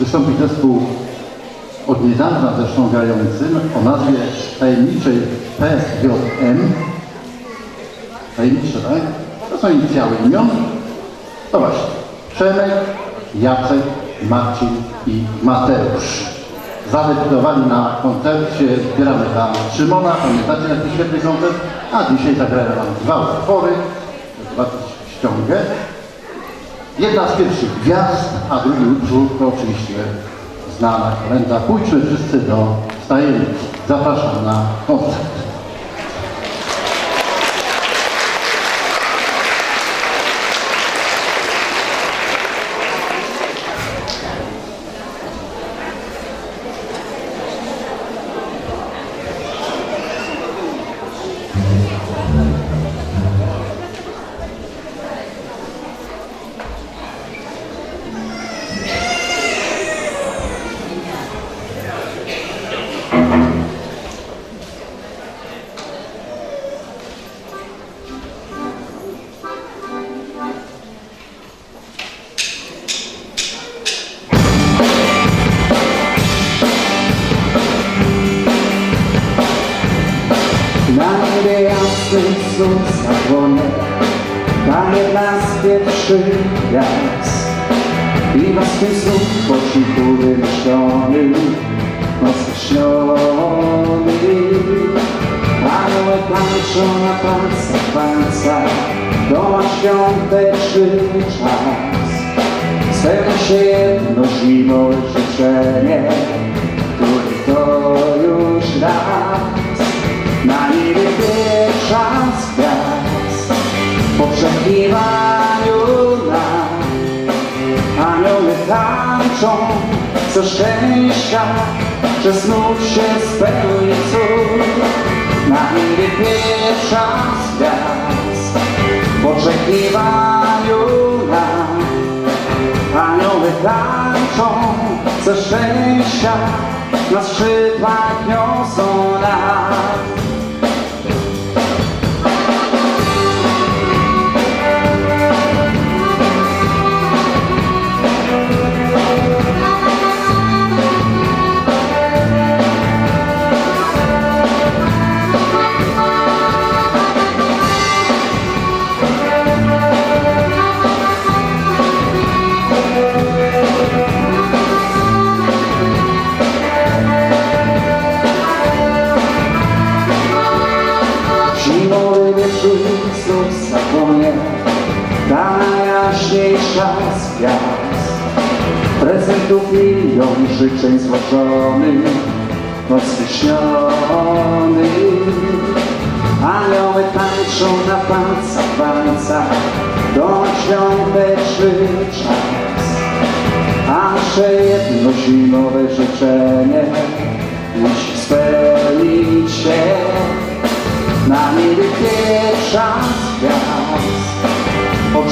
wystąpi zespół od niedawna zresztą grający o nazwie tajemniczej PJM. Tajemnicze, tak? To są inicjały imion. No właśnie. Przemek, Jacek, Marcin i Mateusz. Zadebiutowali na koncercie Zbieramy dla Szymona. Pamiętacie jaki świetny koncert? A dzisiaj zagrają nam dwa utwory. Ściągę. Jedna z pierwszych gwiazd, a drugi utwór to oczywiście znana kolenda. Pójdźmy wszyscy do stajeni. Zapraszam na koncert. Niebie jasny cud zapłonie Tam z pierwszych gwiazd I blaskiem znów po cichu Mocno śniony Anioły tańczą na palcach palca Doma świąteczny czas. Spełnia się jedno zimowe życzenie tańczą co szczęścia Że znów się spełni cud. Na pierwsza z gwiazd W oczekiwaniu na Anioły tańczą ze szczęścia Na skrzydłach niosą nas Wieczór znów zapłonie Ta najjaśniejsza z gwiazd. Prezentów milion życzeń złożonych śniony Anioły tańczą na palcach palcach Do świąteczny czas. A nasze jedno zimowe życzenie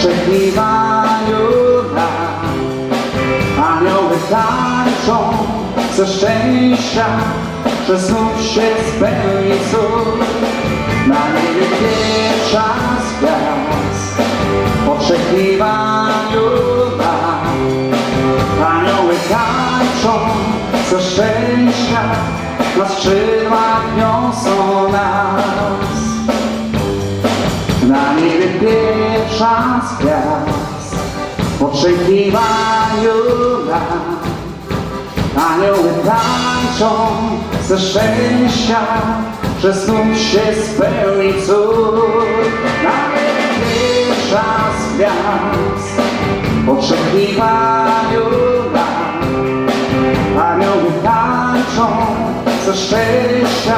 oczekiwaniu na Anioły tańczą ze szczęścia Że znów się spełni cud. Na niebie pierwsza z gwiazd W oczekiwaniu na Anioły tańczą ze szczęścia Na skrzydłach niosą nas z gwiazd W oczekiwaniu na Anioły tańczą ze szczęścia Że znów się spełni cud. Na niebie pierwsza z gwiazd w oczekiwaniu na Anioły tańczą ze szczęścia.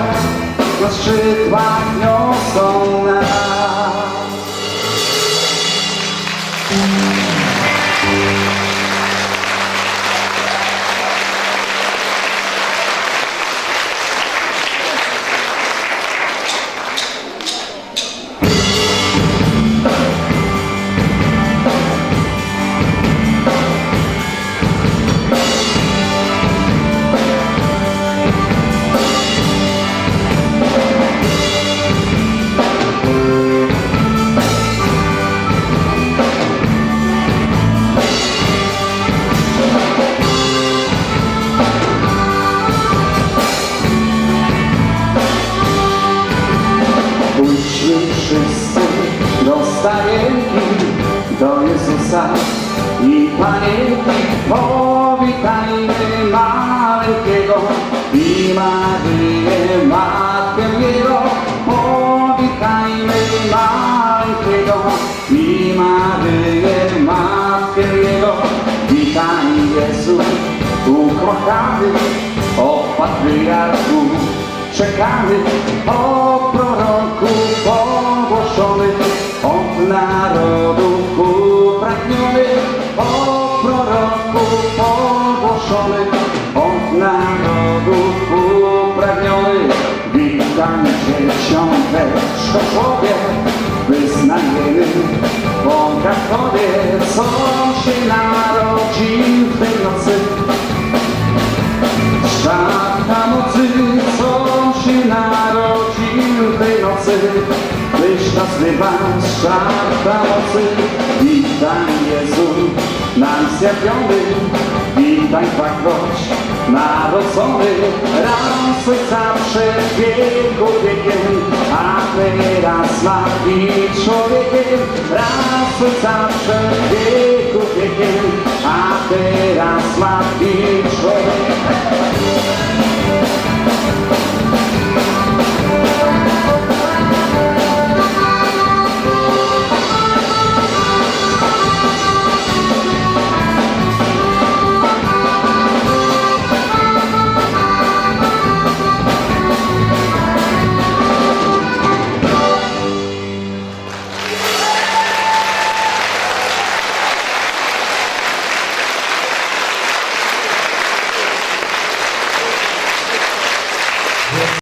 Na skrzydłach niosą nas さいっぱい飛びたいで回るけど今で待ってみろ飛びたいで回るけど今で待ってみろ痛いです tu crocante ho patriarco cercante ogłoszony od narodów upragniony. Witam Cię, książeczko człowiek, wyznajemy Boga Tobie, co się narodził w tej nocy. Szata mocy, co się narodził w tej nocy. Wybaw, szata mocy. Witaj Jezu, nam zjawiony. Witaj Pakoć, narodzony. Raz ojca przed wieku wiekiem, a teraz ma być człowiekiem. Raz ojca przed wieku wiekiem, a teraz ma być